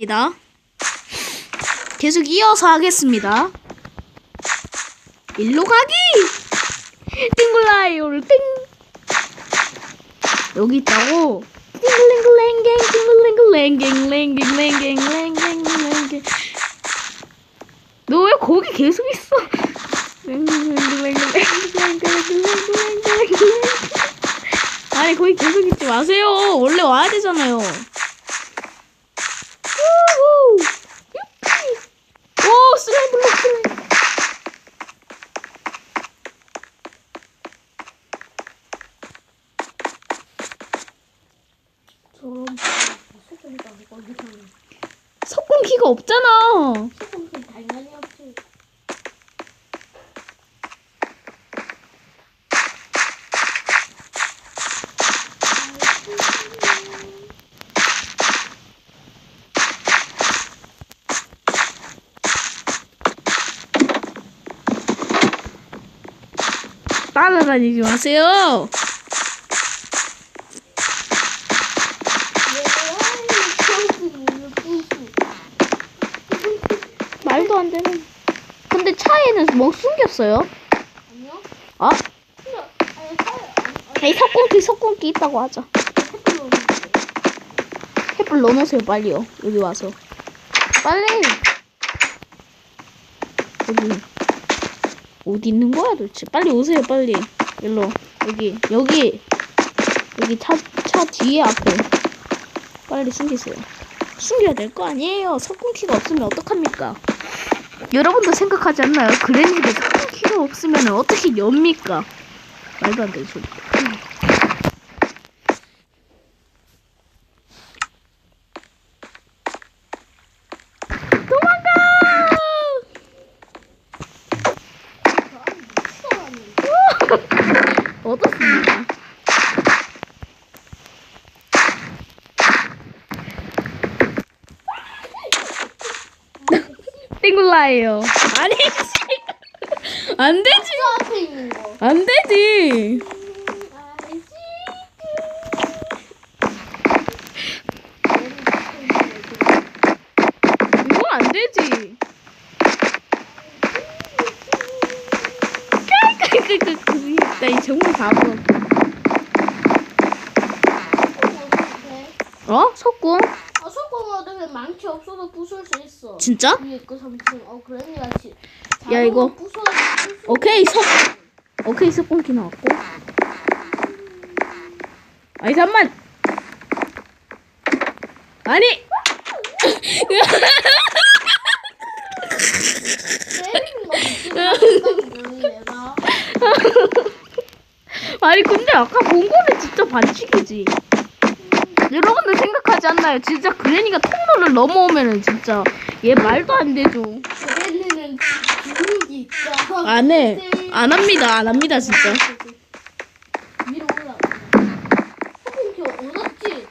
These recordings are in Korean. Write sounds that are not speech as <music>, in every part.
입니다. 계속 이어서 하겠습니다. 일로 가기! 띵글라이오를 띵! 여기 있다고! 띵글랭글랭갱 띵글랭글랭갱랭갱랭갱랭갱랭갱 너 왜 거기 계속 있어? 아니 거기 계속 있지 마세요. 원래 와야 되잖아요. 우후. 유피. 오 슬라임 블록 슬라임. 저런 소금이가 어디서 석궁 키가 없잖아. 따라다니지 마세요. 말도 안 되는. 차에는 뭐 숨겼어요? 아니요? 아, 아니 석궁키 석궁키 있다고 하자. 햇불 넣어놓으세요 빨리요. 여기 와서. 빨리. 여기. 어디 있는 거야 도대체? 빨리 오세요 빨리. 일로. 여기 여기 여기 차 차 뒤에 앞에. 빨리 숨기세요. 숨겨야 될 거 아니에요. 석궁키가 없으면 어떡합니까? 여러분도 생각하지 않나요? 그랜집에 석궁키가 없으면 어떻게 엽니까? 말도 안 소리. 도망가! 얻었습니다. 땡글라예요. 아니지. 안 되지. 앞에 있는 거. 안 되지. 이거 안 되지. 나이 정말 바보. 어? 석궁? 많게 없어도 부술 수 있어. 진짜? 위에 거 삼촌. 어 그랬니 같이. 야, 이거. 부숴. 오케이 석. 오케이 석궁기 나왔고. 아니 잠만. 아니. <laughs> 내가 아니 근데 아까 본 거는 진짜 반칙이지. 여러분들 생각하지 않나요? 진짜 그레니가 통로를 넘어오면은 진짜 얘 말도 안 되죠. 그랬니는 기분이 있다. 안 해. 안 합니다. 안 합니다 진짜. 위로 올라. 소금 얻었지?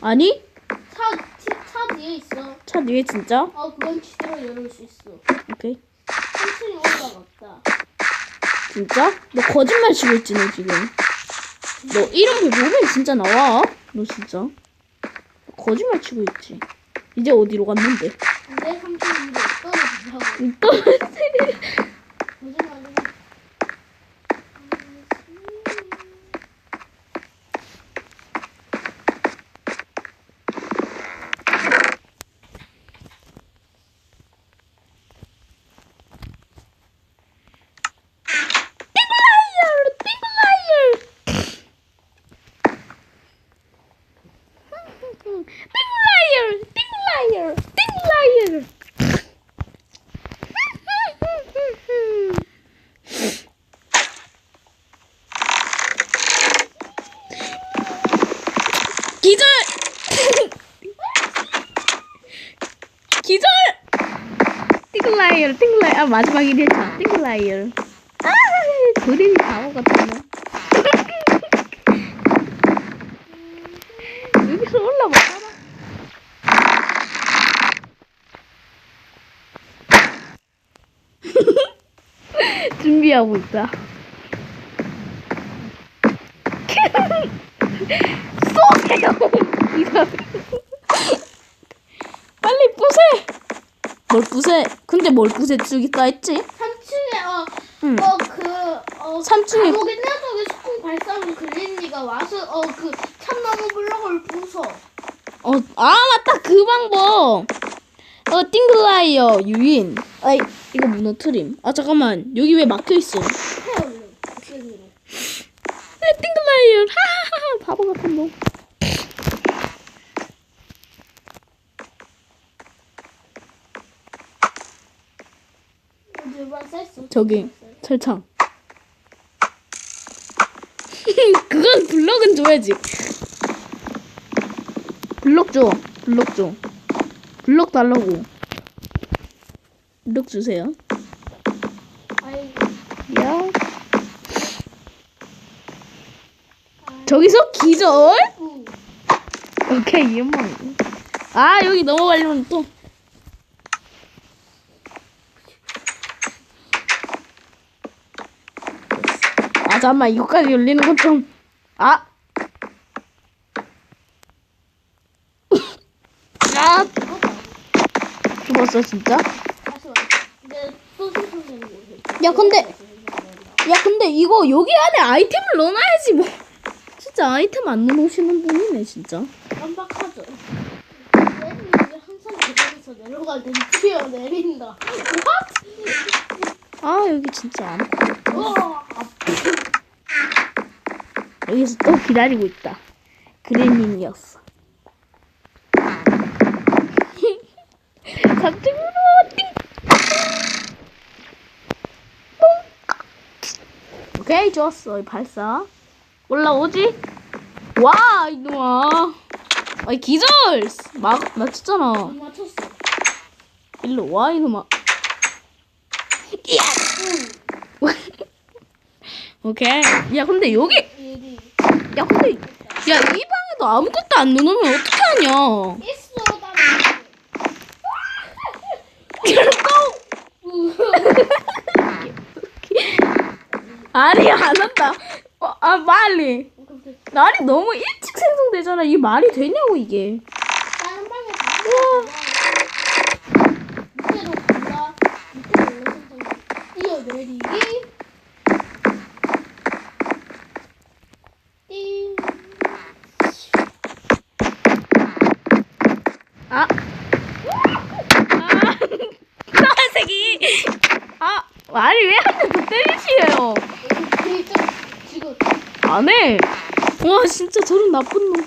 아니? 차, 치- 차 뒤에 있어. 차 뒤에 진짜? 어, 그건 지대로 열을 수 있어. 오케이. 천천히 올라갔다. 진짜? 너 거짓말 치고 있지 너 지금. 너 이름 보면 진짜 나와? 너 진짜? 너 거짓말 치고 있지. 이제 어디로 갔는데? 내 삼촌 위로 떨어지라고. 또 거짓말이야. 땡라이어! 땡라이어! 땡라이어! 기절! 기절! 띵글라이어, 띵글라이어. 아, 마지막 1회차. 띵글라이어. 아, 그림이 바보 같았네. 여기서 올라못 살아. <laughs> 준비하고 있다. <laughs> 이거. <laughs> 빨리 뿌뭘 부세? 근데 뭘 부세 쓰겠다 했지? 3층에 어, 응. 어, 그, 어, 삼층에- 녀석의 소금 발사로 그린이가 와서, 어, 그, 참나무 블럭을 부숴. 어, 아, 맞다. 그 방법. 어, 띵글라이어, 유인. 아이, 이거 무너트림. 아, 잠깐만. 여기 왜 막혀 있어? 해, 얼른. 아, 띵글라이어. <laughs> 하하하. 바보 같은 놈. 어디 발사했어? 저기, 철창. <laughs> 그건 블럭은 줘야지. 블럭 줘. 블럭 줘. 블럭 달라고. 블럭 주세요. 야. 저기서 기절? 우. 오케이, 이만. 아, 여기 넘어가려면 또. 잠깐만. 이거까지 열리는 건 좀. 아. 아, 죽었어, 진짜? 야, 근데- 야, 근데 이거 여기 안에 아이템을 넣어놔야지, 뭐. 진짜 아이템 안 넣으시는 분이네, 진짜. 깜빡하죠. 항상 내려갈 때 뛰어 내린다. 아, 여기 진짜 없다. 우와! 여기서 또 기다리고 있다. 그랜님이었어. 갑자기로 띵. 뽕. 오케이 좋았어. 이 발사 올라오지? 와 이놈아. 아이 기절. 막 맞췄잖아. 안 맞췄어. 일로 와 이놈아. <laughs> 오케이. 야 근데 여기 야 근데 야 이 방에도 아무것도 안 넣으면 어떻게 하냐? 있어 나는. 아니 안 한다. 어, 아 말리. 날이 너무 일찍 생성되잖아. 이게 말이 되냐고 이게. 다른 방에 밑으로 간다. 밑으로 올라서서 뛰어내리기. 띵. 아. 아. 까만색이. 아 말이 왜한 대 더 때리시에요? 지금 안 해. 와 진짜 저런 나쁜 놈.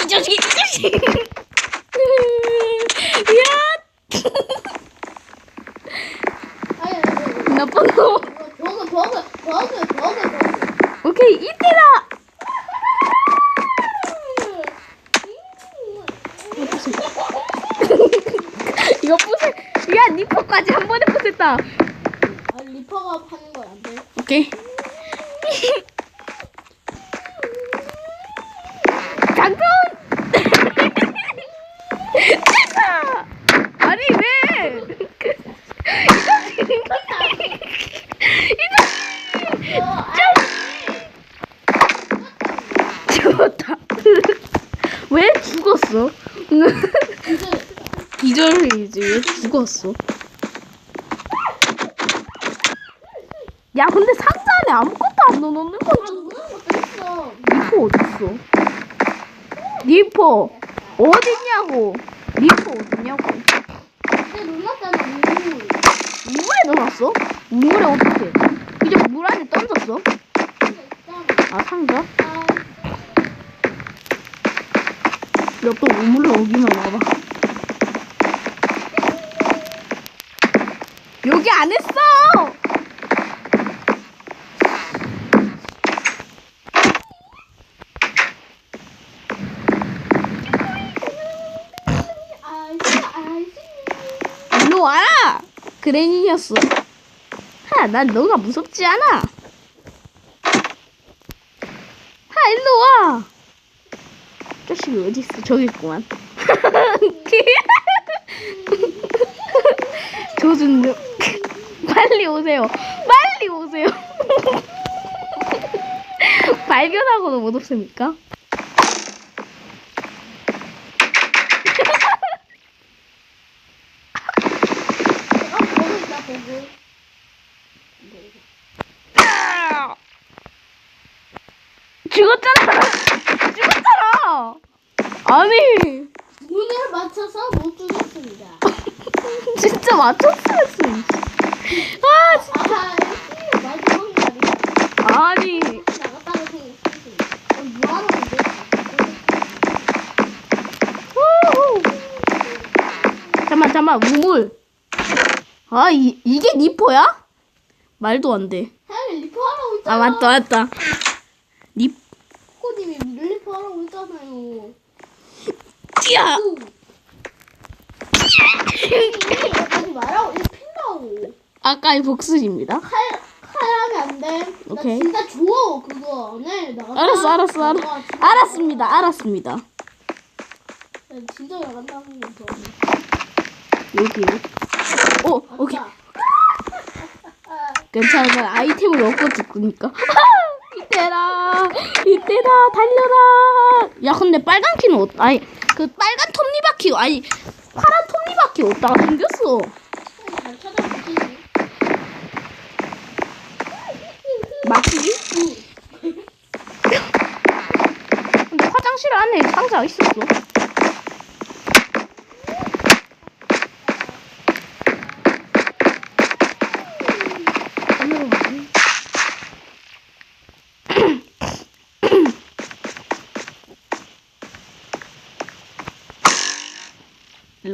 이 자식이 이 자식. <laughs> 야 아니 <laughs> 아니 나쁜 놈. 버그 버그 버그 버그 버그. 오케이 이때다. 이거 부술. 야 니퍼까지 한 부쉈다. 아 리퍼가 파는 건안 돼. 오케이. 됐다! 아니 왜? 어, 죽었다. 왜 죽었어? 기절이지 <laughs> 왜 죽었어? 야 근데 상자 안에 아무것도 안 넣어놓는 건아 것도 있어. 니포 어딨어? 니포 어딨냐고? 니포 어딨냐고? 근데. 우물에 넣어놨어? 우물에 어떻게? 이제 물 안에 던졌어? 아 상자? 아, 야또 우물로 오기만 와봐. 여기 안 했어! 아이씨 아이씨. 일로 그랜이었어. 하, 난 너가 무섭지 않아. 하, 일로 와! 자식이 어딨어? 저기 있구만. <laughs> 조준중. 빨리 오세요. 빨리 오세요. <laughs> 발견하고도 못 없습니까? 죽었잖아. 죽었잖아. 아니 문을 맞춰서 못 죽였습니다. <laughs> 진짜 맞췄으면. 아 진짜. 아, 이게 마지막 날이야. 아니 뭐하러. 잠만 잠만 우물. 아 이, 이게 니포야? 말도 안 돼. 있잖아. 아 맞다 맞다. 니 코님이 리퍼하라고 있잖아요. 야. 아까의 복수입니다. 칼, 칼 하면 안 돼. 나 오케이. 진짜 줘, 그거. 네, 나갔다. 알았어 알았어 알았. 나가, 진짜. 알았습니다 알았습니다. 나 진짜 나간다는 거 좋아. 여기. 오 오케이. 맞다. 괜찮아 아이템을 얻고 죽으니까 <laughs> 이때라 이때다 달려라 야 근데 빨간 키는 어 아니 그 빨간 톱니바퀴 아니 파란 톱니바퀴 어디다가 생겼어. 맞지? 근데 화장실 안에 상자 있었어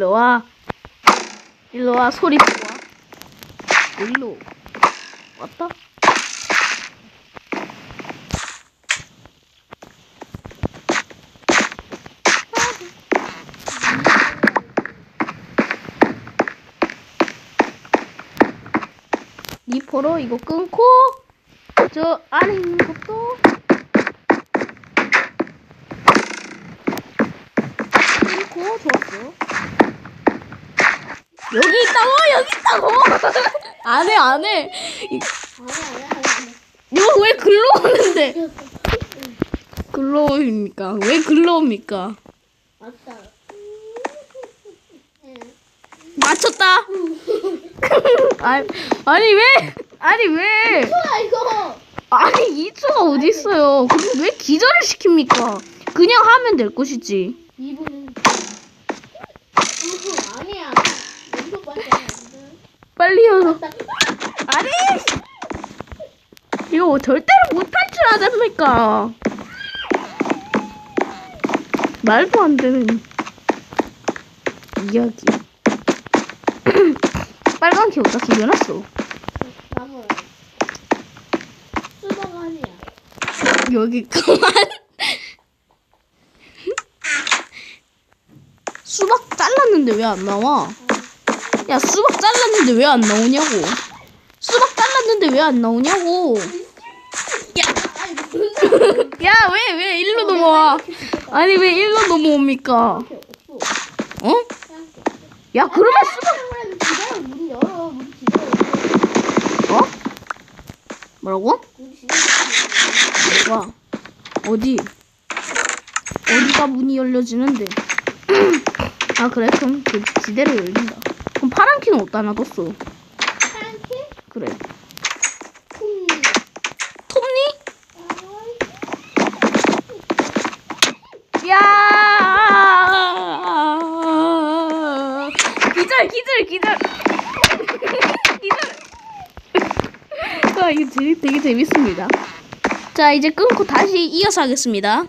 일로 와. 일로 와. 소리 와. 일로. 왔다? 니포로 이거 끊고 저 안에 있는 것도 끊고 좋았어. 여기 있다고? 여기 있다고? 안해 안해. 아니야, 아니야, 아니야. 이거 왜 글로 오는데. 글로 옵니까? 왜 글로 옵니까? 맞다. 맞췄다. <laughs> 아니, 아니 왜? 아니 왜? 이거. 아니 이수가 어디 있어요? 왜 기절을 시킵니까? 그냥 하면 될 것이지 이분은. 이분 아니야. 왼쪽밖에 안 돼. 빨리 해서 맞다. 아니 이거 절대로 못할 줄 아십니까? 말도 안 되는 이야기. <clears throat> 빨간 키 어디다 숨겨놨어. 여기 그만. <laughs> 수박 잘랐는데 왜 안 나와 야 수박 잘랐는데 왜 안 나오냐고 수박 잘랐는데 왜 안 나오냐고 야 왜 왜 일로 넘어와 아니 왜 일로 넘어옵니까. 어? 야 그러면 수박. 어? 뭐라고? 와 어디 어디가 문이 열려지는데 <clears throat> 아 그래 그럼 그 지대로 열린다 그럼 파란 키는 어디다 놔뒀어 파란 키? 그래 콩. 톱니? 야 기절 기절 기절 <laughs> 기절 아 이거 되게, 되게 재밌습니다 자 이제 끊고 다시 이어서 하겠습니다